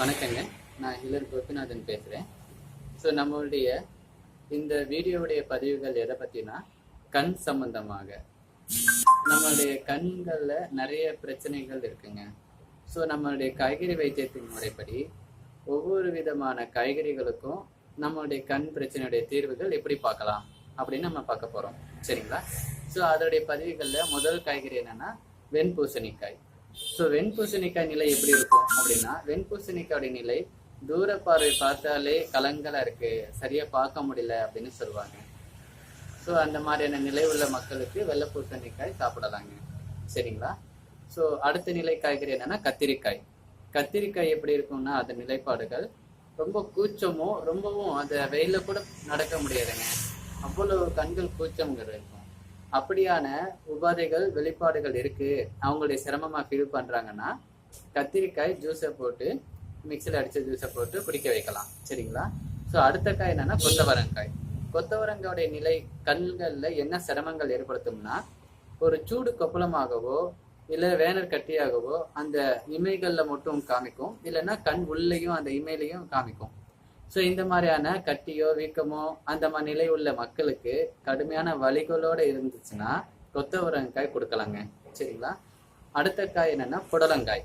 வணக்கங்க. நான் ஹிலர் கோபிநாதன் பேசுகிறேன் ஸோ நம்மளுடைய இந்த வீடியோவுடைய பதிவுகள் எதை பற்றினா கண் சம்பந்தமாக. நம்மளுடைய கண்களில் நிறைய பிரச்சனைகள் இருக்குங்க. ஸோ நம்மளுடைய காய்கறி வைத்தியத்தின் முறைப்படி ஒவ்வொரு விதமான காய்கறிகளுக்கும் நம்மளுடைய கண் பிரச்சனையுடைய தீர்வுகள் எப்படி பார்க்கலாம் அப்படின்னு நம்ம பார்க்க போகிறோம் சரிங்களா? ஸோ அதோடைய பதிவுகளில் முதல் காய்கறி என்னன்னா வெண்பூசணிக்காய். ஸோ வெண்பூசணிக்காய் நிலை எப்படி இருக்கும் அப்படின்னா வெண்பூசணிக்காய் நிலை தூர பார்வை பார்த்தாலே கலங்களாக இருக்கு. சரியா பார்க்க முடியல அப்படின்னு சொல்லுவாங்க. ஸோ அந்த மாதிரியான நிலை உள்ள மக்களுக்கு வெள்ளை பூசணிக்காய் சாப்பிடலாங்க. சரிங்களா? ஸோ அடுத்த நிலை காய்கறி என்னன்னா கத்திரிக்காய். கத்திரிக்காய் எப்படி இருக்கும்னா அந்த நிலைப்பாடுகள் ரொம்ப கூச்சமும் ரொம்பவும் அந்த வெயில கூட நடக்க முடியாதுங்க. அவ்வளோ கண்கள் கூச்சம்ங்கிறது இருக்கும். அப்படியான உபாதைகள் வெளிப்பாடுகள் இருக்கு. அவங்களுடைய சிரமமா ஃபீல் பண்றாங்கன்னா கத்திரிக்காய் ஜூஸை போட்டு மிக்சியில் அடிச்ச ஜூஸை போட்டு குடிக்க வைக்கலாம். சரிங்களா? ஸோ அடுத்த காய் என்னன்னா கொத்தவரங்காய். கொத்தவரங்காயுடைய நிலை கண்களில் என்ன சிரமங்கள் ஏற்படுத்தும்னா ஒரு சூடு கொப்பளமாகவோ இல்லை வேனர் கட்டியாகவோ அந்த இமைகளில் மட்டும் காமிக்கும். இல்லைன்னா கண் உள்ளேயும் அந்த இமையிலையும் காமிக்கும். ஸோ இந்த மாதிரியான கட்டியோ வீக்கமோ அந்த மாதிரி நிலை உள்ள மக்களுக்கு கடுமையான வலிகளோடு இருந்துச்சுன்னா கொத்தவரங்காய் கொடுக்கலாங்க. சரிங்களா? அடுத்த காய் என்னன்னா புடலங்காய்.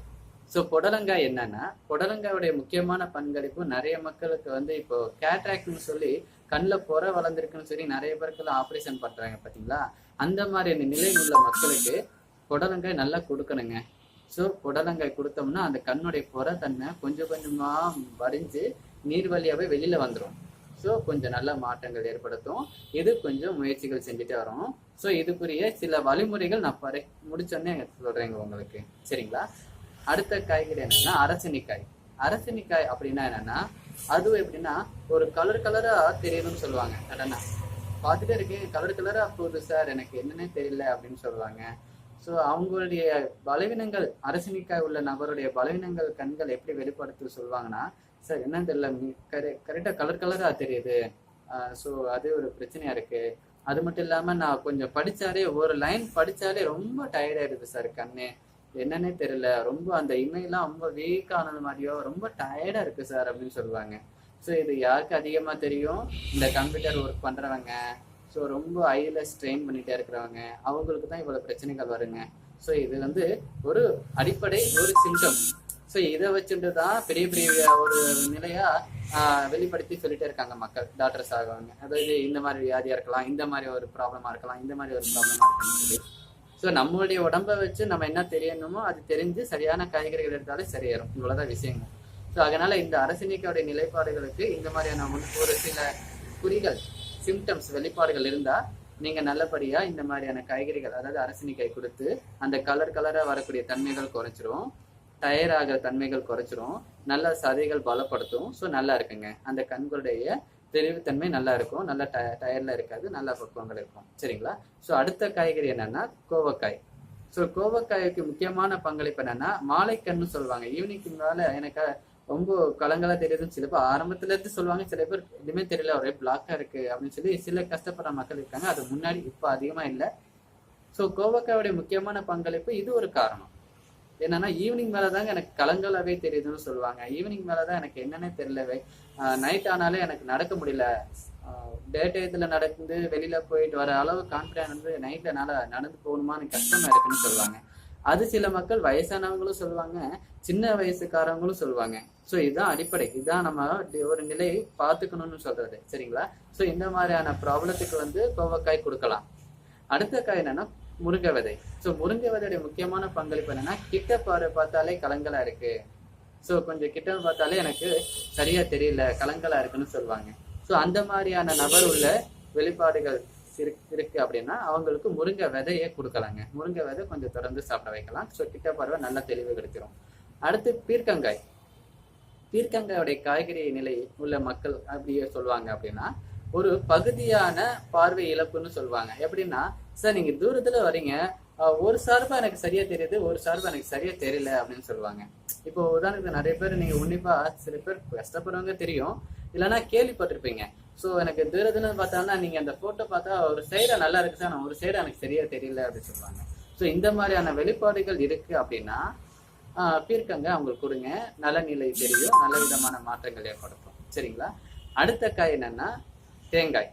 ஸோ புடலங்காய் என்னன்னா புடலங்காயோடைய முக்கியமான பங்களிப்பு நிறைய மக்களுக்கு வந்து இப்போ கேட்ராக்ட்னு சொல்லி கண்ணில் புற வளர்ந்துருக்குன்னு சொல்லி நிறைய பேருக்குலாம் ஆப்ரேஷன் பண்ணுறாங்க பார்த்தீங்களா? அந்த மாதிரியான நிலை உள்ள மக்களுக்கு புடலங்காய் நல்லா கொடுக்கணுங்க. ஸோ புடலங்காய் கொடுத்தோம்னா அந்த கண்ணுடைய புற தன்மை கொஞ்சம் கொஞ்சமாக வடிஞ்சு நீர் வழியாகவே வெளியில வந்துடும் ஸோ கொஞ்சம் நல்ல மாற்றங்கள் ஏற்படுத்தும். இது கொஞ்சம் முயற்சிகள் செஞ்சுட்டே வரோம். ஸோ இதுக்குரிய சில வழிமுறைகள் நான் பறை முடிச்சோன்னே சொல்கிறேங்க உங்களுக்கு. சரிங்களா? அடுத்த காய்கறி என்னென்னா அரசினிக்காய் அரசினிக்காய் அப்படின்னா என்னன்னா அதுவும் எப்படின்னா ஒரு கலர் கலராக தெரியணும்னு சொல்லுவாங்க. சடனா பார்த்துட்டே இருக்கேன். கலர் கலராக போகுது சார் எனக்கு என்னன்னே தெரியல அப்படின்னு சொல்லுவாங்க. ஸோ அவங்களுடைய பலவீனங்கள் அரசினிக்காய் உள்ள நபருடைய பலவீனங்கள் கண்கள் எப்படி வெளிப்படுத்து சொல்லுவாங்கன்னா சார் என்னன்னு தெரியல. கரெ கரெக்டாக கலர் கலராக தெரியுது. ஸோ அது ஒரு பிரச்சனையாக இருக்குது அது மட்டும் இல்லாமல் நான் கொஞ்சம் படித்தாலே ஒரு லைன் படித்தாலே ரொம்ப டயர்டாயிருது சார் கண்ணு. என்னன்னே தெரியல. ரொம்ப அந்த இமையெல்லாம் ரொம்ப வீக் ஆனது மாதிரியோ ரொம்ப டயர்டாக இருக்குது சார் அப்படின்னு சொல்லுவாங்க. ஸோ இது யாருக்கு அதிகமாக தெரியும்? இந்த கம்ப்யூட்டர் ஒர்க் பண்ணுறவங்க ஸோ ரொம்ப ஐயில் ஸ்ட்ரெயின் பண்ணிகிட்டே இருக்கிறவங்க. அவங்களுக்கு தான் இவ்வளோ பிரச்சனைகள் வருங்க. ஸோ இது வந்து ஒரு அடிப்படை ஒரு சிம்டம் ஸோ இதை வச்சுட்டு தான் பெரிய பெரிய ஒரு நிலையா வெளிப்படுத்தி சொல்லிட்டே இருக்காங்க மக்கள் டாக்டர்ஸ் ஆகவங்க. அதாவது இந்த மாதிரி வியாதியா இருக்கலாம் இந்த மாதிரி ஒரு ப்ராப்ளமா இருக்கலாம் இந்த மாதிரி ஒரு ப்ராப்ளமா இருக்கலாம் சொல்லி. ஸோ நம்மளுடைய உடம்ப வச்சு நம்ம என்ன தெரியணுமோ அது தெரிஞ்சு சரியான காய்கறிகள் எடுத்தாலே சரியாயிரும். இவ்வளவுதான் விஷயங்கள். ஸோ அதனால இந்த அரசினிக்காவுடைய நிலைப்பாடுகளுக்கு இந்த மாதிரியான ஒரு- ஒரு சில குறிகள் சிம்டம்ஸ் வெளிப்பாடுகள் இருந்தா நீங்க நல்லபடியா இந்த மாதிரியான காய்கறிகள் அதாவது அரசினிக்காய் கொடுத்து அந்த கலர் கலரா வரக்கூடிய தன்மைகள் குறைச்சிரும் டயர் ஆகிற தன்மைகள் குறைச்சிரும். நல்ல சதைகள் பலப்படுத்தும். ஸோ நல்லா இருக்குங்க. அந்த கண்களுடைய தெளிவுத்தன்மை நல்லா இருக்கும். நல்ல ட டயர்ல இருக்காது. நல்ல பக்குவங்கள் இருக்கும். சரிங்களா? ஸோ அடுத்த காய்கறி என்னன்னா கோவக்காய். ஸோ கோவக்காய்க்கு முக்கியமான பங்களிப்பு என்னன்னா மாலைக்கண்ணு சொல்லுவாங்க. ஈவினிங்க்கு மேல எனக்கு ரொம்ப கலங்கலா தெரியுதுன்னு சில பேர் ஆரம்பத்துல இருந்து சொல்லுவாங்க. சில பேர் எதுவுமே தெரியல. ஒரே பிளாக்கா இருக்கு அப்படின்னு சொல்லி சில கஷ்டப்படுற மக்கள் இருக்காங்க. அது முன்னாடி இப்போ அதிகமா இல்லை. ஸோ கோவக்காயோடைய முக்கியமான பங்களிப்பு இது ஒரு காரணம். என்னன்னா ஈவினிங் மேலதாங்க எனக்கு கலங்கலாவே தெரியுதுன்னு சொல்லுவாங்க. ஈவினிங் மேலதான் எனக்கு என்னன்னே தெரியலவே. நைட் ஆனாலே எனக்கு நடக்க முடியல. டே டைத்துல நடந்து வெளியில போயிட்டு வர அளவு கான்பிடன்ட் வந்து நைட்ல நடந்து போகணுமான்னு கஷ்டமா இருக்குன்னு சொல்லுவாங்க. அது சில மக்கள் வயசானவங்களும் சொல்லுவாங்க சின்ன வயசுக்காரவங்களும் சொல்லுவாங்க. ஸோ இதுதான் அடிப்படை. இதுதான் நம்ம ஒரு நிலையை பார்த்துக்கணும்னு சொல்றது. சரிங்களா? ஸோ இந்த மாதிரியான ப்ராப்ளத்துக்கு வந்து கோவக்காய் கொடுக்கலாம். அடுத்த காய் என்னன்னா முருங்கை விதை ஸோ முருங்கை விதையுடைய முக்கியமான பங்களிப்பு என்னன்னா கிட்ட பாரு பார்த்தாலே கலங்கலா இருக்கு. ஸோ கொஞ்சம் கிட்ட பார்த்தாலே எனக்கு சரியா தெரியல கலங்கலா இருக்குன்னு சொல்லுவாங்க. ஸோ அந்த மாதிரியான நபர் உள்ள வெளிப்பாடுகள் இருக்கு இருக்கு அப்படின்னா அவங்களுக்கு முருங்கை விதையை கொடுக்கலாங்க. முருங்கை விதை கொஞ்சம் தொடர்ந்து சாப்பிட வைக்கலாம். ஸோ கிட்ட பார்வை நல்ல தெளிவு கிடைச்சிரும். அடுத்து பீர்க்கங்காய். பீர்க்கங்காயோடைய காய்கறி நிலை உள்ள மக்கள் அப்படியே சொல்லுவாங்க அப்படின்னா ஒரு பகுதியான பார்வை இழப்புன்னு சொல்லுவாங்க. எப்படின்னா சார் நீங்க தூரத்துல வரீங்க ஒரு சார்பா எனக்கு சரியா தெரியுது ஒரு சார்பா எனக்கு சரியா தெரியல அப்படின்னு சொல்லுவாங்க. இப்போ உதாரணத்துக்கு நிறைய பேர் நீங்க உன்னிப்பா சில பேர் கஷ்டப்படுறவங்க தெரியும். இல்லைன்னா கேள்விப்பட்டிருப்பீங்க. ஸோ எனக்கு தூரத்துல பார்த்தாங்கன்னா நீங்க அந்த போட்டோ பார்த்தா ஒரு சைடா நல்லா இருக்கு சார். ஒரு சைடா எனக்கு சரியா தெரியல அப்படின்னு சொல்லுவாங்க. ஸோ இந்த மாதிரியான வெளிப்பாடுகள் இருக்கு அப்படின்னா பீர்க்கங்க அவங்களுக்கு கொடுங்க. நல்ல நிலை தெரியும். நல்ல விதமான மாற்றங்கள் ஏற்படுத்தும். சரிங்களா? அடுத்த காய் என்னன்னா தேங்காய்.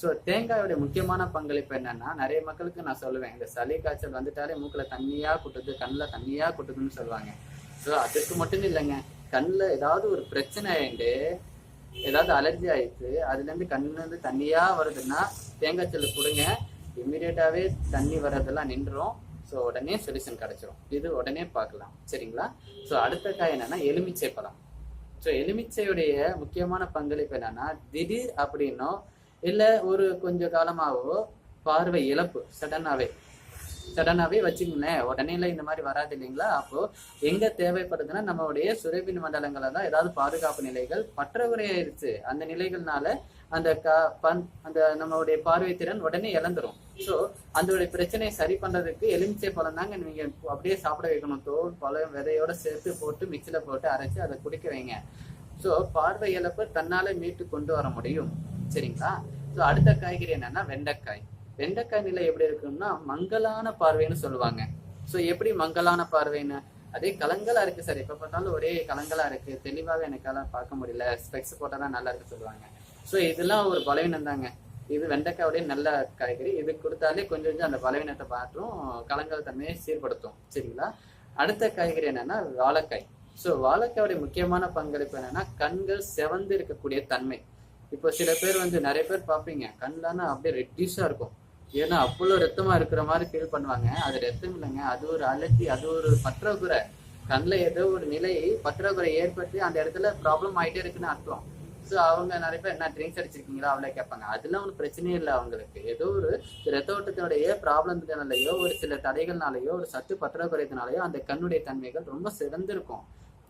ஸோ தேங்காயோட முக்கியமான பங்களிப்பு என்னன்னா நிறைய மக்களுக்கு நான் சொல்லுவேன் இந்த சளி காய்ச்சல் வந்துட்டாலே மூக்கில் தண்ணியாக கொட்டுது கண்ணில் தண்ணியாக கொட்டுதுன்னு சொல்லுவாங்க. ஸோ அதுக்கு மட்டும் இல்லைங்க கண்ணில் ஏதாவது ஒரு பிரச்சனை ஆயிட்டு ஏதாவது அலர்ஜி ஆயிடுச்சு அதுலேருந்து கண்ணுலேருந்து தண்ணியாக வருதுன்னா தேங்காய் செல்லு கொடுங்க இம்மிடியேட்டாவே தண்ணி வர்றதெல்லாம் நின்றுரும். ஸோ உடனே சொல்யூஷன் கிடச்சிரும். இது உடனே பார்க்கலாம். சரிங்களா? ஸோ அடுத்த காய் என்னன்னா எலுமிச்சை பழம். ஸோ எலுமிச்சையுடைய முக்கியமான பங்களிப்பு என்னன்னா திடீர் அப்படின்னோ இல்லை ஒரு கொஞ்ச காலமாகவோ பார்வை இழப்பு சடனாவே சடனாவே வச்சுக்கோங்களேன் உடனேல இந்த மாதிரி வராது இல்லைங்களா? அப்போ எங்க தேவைப்படுதுன்னா நம்மளுடைய சுரபின் மண்டலங்களை தான் ஏதாவது பாதுகாப்பு நிலைகள் பற்றகுறையாயிருச்சு அந்த நிலைகள்னால அந்த க பன் அந்த நம்மளுடைய பார்வை திறன் உடனே இழந்துரும். ஸோ அந்த பிரச்சனையை சரி பண்றதுக்கு எலுமிச்சை பழம் தாங்க நீங்க அப்படியே சாப்பிட வைக்கணும். தோல் பழம் விதையோட சேர்த்து போட்டு மிக்சியில போட்டு அரைச்சு அதை குடிக்க வைங்க. ஸோ பார்வை இழப்பு தன்னால மீட்டு கொண்டு வர முடியும். சரிங்களா? ஸோ அடுத்த காய்கறி என்னன்னா வெண்டைக்காய். வெண்டைக்காய் நிலை எப்படி இருக்கும்னா மங்கலான பார்வைன்னு சொல்லுவாங்க. ஸோ எப்படி மங்கலான பார்வைன்னு? அதே கலங்களா இருக்கு சார் எப்ப பார்த்தாலும் ஒரே கலங்களா இருக்கு. தெளிவாக எனக்கால பார்க்க முடியல. ஸ்பெக்ஸ் போட்டாதான் நல்லா இருக்கு சொல்லுவாங்க. ஸோ இதெல்லாம் ஒரு பலவீனம் தாங்க. இது வெண்டைக்காயோடைய நல்ல காய்கறி. இது கொடுத்தாலே கொஞ்சம் கொஞ்சம் அந்த பலவீனத்தை மாற்றும் கலங்கல் தன்மையை சீர்படுத்தும். சரிங்களா? அடுத்த காய்கறி என்னன்னா வாழைக்காய். ஸோ வாழைக்காயுடைய முக்கியமான பங்களிப்பு என்னன்னா கண்கள் செவந்து இருக்கக்கூடிய தன்மை. இப்போ சில பேர் வந்து நிறைய பேர் பார்ப்பீங்க. கண்லான அப்படியே ரெட்டிஷா இருக்கும். ஏன்னா அவ்வளோ ரத்தமா இருக்கிற மாதிரி ஃபீல் பண்ணுவாங்க. அது ரத்தம் இல்லைங்க. அது ஒரு அலர்ஜி அது ஒரு பற்றாக்குறை. கண்ணில் ஏதோ ஒரு நிலை பற்றாக்குறை ஏற்பட்டு அந்த இடத்துல ப்ராப்ளம் ஆகிட்டே இருக்குன்னு அர்த்தம். ஸோ அவங்க நிறைய பேர் என்ன ட்ரிங்க்ஸ் அடிச்சிருக்கீங்களா? அவ்வளோ கேட்பாங்க. அதெல்லாம் ஒன்றும் பிரச்சனையே இல்லை அவங்களுக்கு. ஏதோ ஒரு ரத்த ஓட்டத்தினுடைய ப்ராப்ளத்தினாலேயோ ஒரு சில தடைகள்னாலேயோ ஒரு சத்து பற்றாக்குறையினாலேயோ அந்த கண்ணுடைய தன்மைகள் ரொம்ப சிறந்திருக்கும்.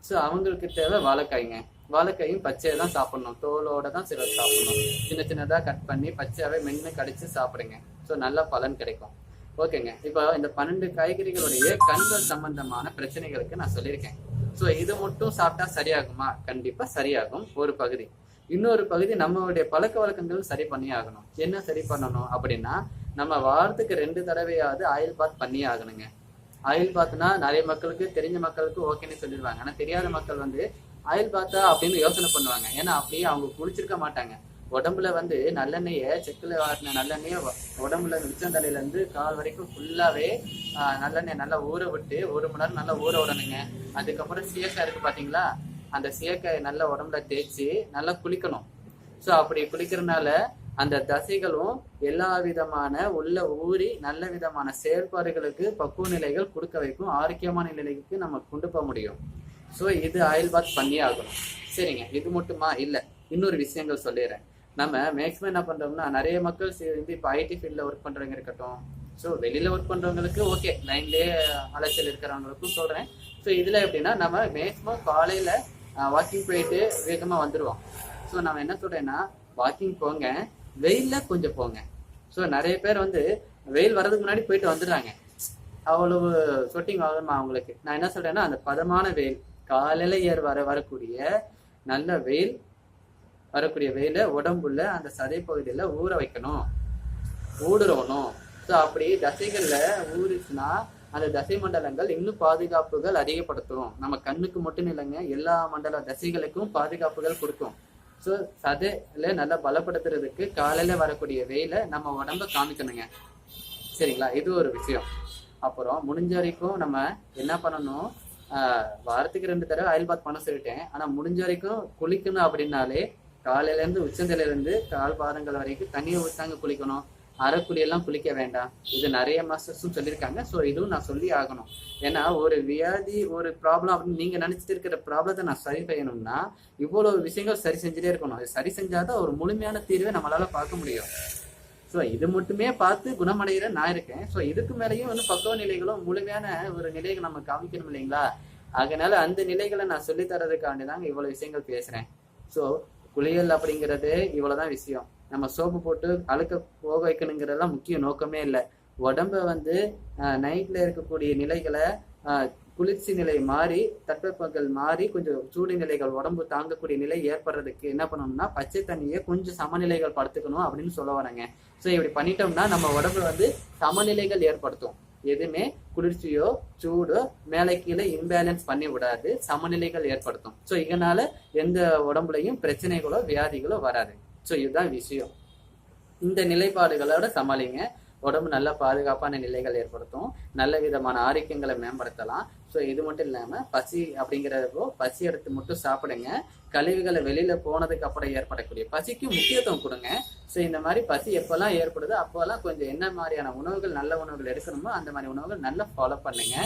ஸோ அவங்களுக்கு தேவை வாழைக்காய்ங்க. வாழைக்காயும் பச்சையை தான் சாப்பிடணும். தோலோட தான் சிலர் சாப்பிடணும். சின்ன சின்னதாக கட் பண்ணி பச்சையாவே மென்று கடிச்சு சாப்பிடுங்க. ஸோ நல்ல பலன் கிடைக்கும். ஓகேங்க. இப்போ இந்த பன்னெண்டு காய்கறிகளுடைய கண்கள் சம்பந்தமான பிரச்சனைகளுக்கு நான் சொல்லியிருக்கேன். ஸோ இது மட்டும் சாப்பிட்டா சரியாகுமா? கண்டிப்பா சரியாகும். ஒரு பகுதி. இன்னொரு பகுதி நம்மளுடைய பழக்க வழக்கங்கள் சரி பண்ணி ஆகணும். என்ன சரி பண்ணணும் அப்படின்னா நம்ம வாரத்துக்கு ரெண்டு தடவையாவது ஆயில் பாத் பண்ணியே ஆகணுங்க. ஆயில் பாத்னா நிறைய மக்களுக்கு தெரிஞ்ச மக்களுக்கு ஓகேன்னு சொல்லிடுவாங்க. ஆனால் தெரியாத மக்கள் வந்து ஆயில் பாத்தா அப்படின்னு யோசனை பண்ணுவாங்க. ஏன்னா அப்படியே அவங்க குளிச்சிருக்க மாட்டாங்க. உடம்புல வந்து நல்லெண்ணெய செக்குல வாடின நல்லெண்ணெய உடம்புல உச்சந்தலையில இருந்து கால் வரைக்கும் ஃபுல்லாவே நல்லெண்ணெய் நல்லா ஊற விட்டு ஒரு மணி நேரம் நல்லா ஊற விடணுங்க. அதுக்கப்புறம் சீயக்காய் இருக்கு பாத்தீங்களா? அந்த சீயக்காயை நல்லா உடம்புல தேய்ச்சி நல்லா குளிக்கணும். ஸோ அப்படி குளிக்கிறதுனால அந்த தசைகளும் எல்லா விதமான உள்ள ஊறி நல்ல விதமான செயல்பாடுகளுக்கு பக்குவ நிலைகள் கொடுக்க வைக்கும் ஆரோக்கியமான நிலைக்கு நம்ம கொண்டு போக முடியும். ஸோ இது ஆயில் பாத் பண்ணியே ஆகணும். சரிங்க. இது மட்டுமா? இல்லை. இன்னொரு விஷயங்கள் சொல்லிடுறேன். நம்ம மேக்ஸிமம் என்ன பண்றோம்னா நிறைய மக்கள் சேர்ந்து வந்து இப்போ ஐடி ஃபீல்டில் ஒர்க் பண்றவங்க இருக்கட்டும். ஸோ வெளியில ஒர்க் பண்றவங்களுக்கு ஓகே லைன்லேயே அலைச்சல் இருக்கிறவங்களுக்கும் சொல்றேன். ஸோ இதுல எப்படின்னா நம்ம மேக்ஸிமம் காலையில வாக்கிங் போயிட்டு வேகமா வந்துடுவோம் ஸோ நம்ம என்ன சொல்றேன்னா வாக்கிங் போங்க வெயிலில் கொஞ்சம் போங்க. ஸோ நிறைய பேர் வந்து வெயில் வர்றதுக்கு முன்னாடி போயிட்டு வந்துடுறாங்க. அவ்வளவு சொட்டிங் ஆகுமா அவங்களுக்கு? நான் என்ன சொல்றேன்னா அந்த பதமான வெயில் காலையில ஏர் வர வரக்கூடிய நல்ல வெயில் வரக்கூடிய வெயில உடம்புல அந்த சதை பகுதியில ஊற வைக்கணும். ஊடுருவணும். ஸோ அப்படி தசைகள்ல ஊறிச்சுன்னா அந்த தசை மண்டலங்கள் இன்னும் பாதுகாப்புகள் அதிகப்படுத்தும். நம்ம கண்ணுக்கு மட்டும் இல்லைங்க எல்லா மண்டல தசைகளுக்கும் பாதுகாப்புகள் கொடுக்கும். ஸோ சதையில நல்லா பலப்படுத்துறதுக்கு காலையில வரக்கூடிய வெயில நம்ம உடம்ப காமிக்கணுங்க. சரிங்களா? இது ஒரு விஷயம். அப்புறம் முடிஞ்ச வரைக்கும் நம்ம என்ன பண்ணணும்? வாரத்துக்கு ரெண்டு தடவை அயல்பாத் பண்ண சொல்லிட்டேன். ஆனால் முடிஞ்ச வரைக்கும் குளிக்கணும் அப்படின்னாலே காலையில இருந்து உச்சந்தில இருந்து கால் பாதங்கள் வரைக்கும் தண்ணியை ஊத்தாங்க குளிக்கணும். அரைக்குழி குளிக்க வேண்டாம். இது நிறைய மாஸ்டர்ஸும் சொல்லியிருக்காங்க. ஸோ இதுவும் நான் சொல்லி ஆகணும். ஏன்னா ஒரு வியாதி ஒரு ப்ராப்ளம் அப்படின்னு நீங்க நினைச்சிட்டு இருக்கிற ப்ராப்ளத்தை நான் சரி செய்யணும்னா இவ்வளவு விஷயங்கள் சரி செஞ்சுட்டே இருக்கணும். அது சரி செஞ்சாதான் ஒரு முழுமையான தீர்வை நம்மளால பார்க்க முடியும். ஸோ இது மட்டுமே பார்த்து குணமடைகிற நான் இருக்கேன். ஸோ இதுக்கு மேலேயும் வந்து பக்குவ நிலைகளும் முழுமையான ஒரு நிலையை நம்ம காமிக்கணும் இல்லைங்களா? அதனால அந்த நிலைகளை நான் சொல்லித்தரதுக்காண்டி தாங்க இவ்வளவு விஷயங்கள் பேசுறேன். ஸோ குளியல் அப்படிங்கிறது இவ்வளவுதான் விஷயம். நம்ம சோப்பு போட்டு அழுக்க போக வைக்கணுங்கிறதெல்லாம் முக்கிய நோக்கமே இல்லை. உடம்ப வந்து நைட்ல இருக்கக்கூடிய நிலைகளை குளிர்ச்சி நிலை மாறி தட்பவெப்பங்கள் மாறி கொஞ்சம் சூடு நிலைகள் உடம்பு தாங்கக்கூடிய நிலை ஏற்படுறதுக்கு என்ன பண்ணணும்னா பச்சை தண்ணியை கொஞ்சம் சமநிலைகள் படுத்துக்கணும் அப்படின்னு சொல்ல வரேங்க ஸோ இப்படி பண்ணிட்டோம்னா நம்ம உடம்புல வந்து சமநிலைகள் ஏற்படுத்தும். எதுவுமே குளிர்ச்சியோ சூடோ மேலே கீழே இம்பேலன்ஸ் பண்ணி விடாது. சமநிலைகள் ஏற்படுத்தும். ஸோ இதனால எந்த உடம்புலையும் பிரச்சனைகளோ வியாதிகளோ வராது. ஸோ இதுதான் விஷயம். இந்த நிலைப்பாடுகளோட சமாளிங்க. உடம்பு நல்ல பாதுகாப்பான நிலைகள் ஏற்படுத்தும். நல்ல விதமான ஆரோக்கியங்களை மேம்படுத்தலாம். ஸோ இது மட்டும் இல்லாமல் பசி அப்படிங்கிறப்போ பசி எடுத்து மட்டும் சாப்பிடுங்க. கழிவுகளை வெளியில் போனதுக்கு அப்புறம் ஏற்படக்கூடிய பசிக்கு முக்கியத்துவம் கொடுங்க. ஸோ இந்த மாதிரி பசி எப்போல்லாம் ஏற்படுதோ அப்போல்லாம் கொஞ்சம் என்ன மாதிரியான உணவுகள் நல்ல உணவுகள் எடுக்கணுமோ அந்த மாதிரி உணவுகள் நல்லா ஃபாலோ பண்ணுங்க.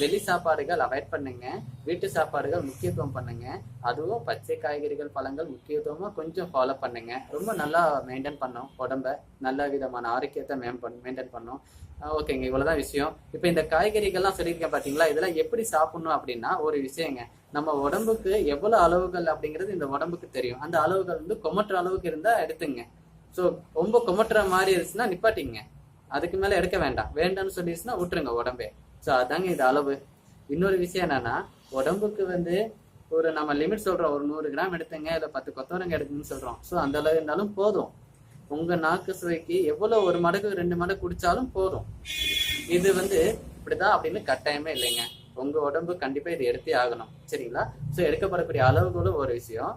வெளி சாப்பாடுகள் அவாய்ட் பண்ணுங்க. வீட்டு சாப்பாடுகள் முக்கியத்துவம் பண்ணுங்க. அதுவும் பச்சை காய்கறிகள் பழங்கள் முக்கியத்துவமாக கொஞ்சம் ஃபாலோ பண்ணுங்க. ரொம்ப நல்லா மெயின்டைன் பண்ணோம். உடம்ப நல்ல விதமான ஆரோக்கியத்தை மேம்பண் மெயின்டைன் பண்ணோம். ஓகேங்க. இவ்வளவுதான் விஷயம். இப்போ இந்த காய்கறிகள்லாம் சொல்லியிருக்கேன் பாத்தீங்களா? இதெல்லாம் எப்படி சாப்பிடணும் அப்படின்னா ஒரு விஷயங்க. நம்ம உடம்புக்கு எவ்வளவு அளவுகள் அப்படிங்கிறது இந்த உடம்புக்கு தெரியும். அந்த அளவுகள் வந்து கொமட்டுற அளவுக்கு இருந்தா எடுத்துங்க. ஸோ ரொம்ப கொமட்டுற மாதிரி இருந்துச்சுன்னா நிப்பாட்டிங்க. அதுக்கு மேல எடுக்க வேண்டாம். வேண்டாம்னு சொல்லிடுச்சுன்னா விட்டுருங்க உடம்பே. ஸோ அதாங்க இது அளவு. இன்னொரு விஷயம் என்னன்னா உடம்புக்கு வந்து ஒரு நம்ம லிமிட் சொல்றோம். ஒரு நூறு கிராம் எடுத்துங்க இல்லை பத்து கொத்தவரங்க எடுத்துங்கன்னு சொல்றோம். ஸோ அந்த அளவு இருந்தாலும் போதும். உங்க நாக்கு சுவைக்கு எவ்வளவு ஒரு மடங்கு ரெண்டு மடங்கு குடிச்சாலும் போதும். இது வந்து இப்படிதான் அப்படின்னு கட்டாயமே இல்லைங்க. உங்க உடம்பு கண்டிப்பா இது எடுத்தே ஆகணும். சரிங்களா? ஸோ எடுக்கப்படக்கூடிய அளவுகளும் ஒரு விஷயம்.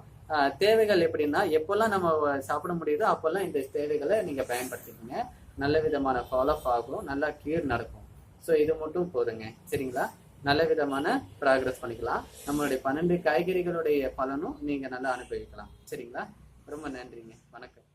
தேவைகள் எப்படின்னா எப்பெல்லாம் நம்ம சாப்பிட முடியுதோ அப்பெல்லாம் இந்த தேவைகளை நீங்க பயன்படுத்திக்கோங்க. நல்ல விதமான ஃபாலோ ஆகும். நல்லா கியூர் நடக்கும். ஸோ இது மட்டும் போதுங்க. சரிங்களா? நல்ல விதமான ப்ராக்ரஸ் பண்ணிக்கலாம். நம்மளுடைய பன்னெண்டு காய்கறிகளுடைய பலனும் நீங்க நல்லா அனுபவிக்கலாம். சரிங்களா? ரொம்ப நன்றிங்க. வணக்கம்.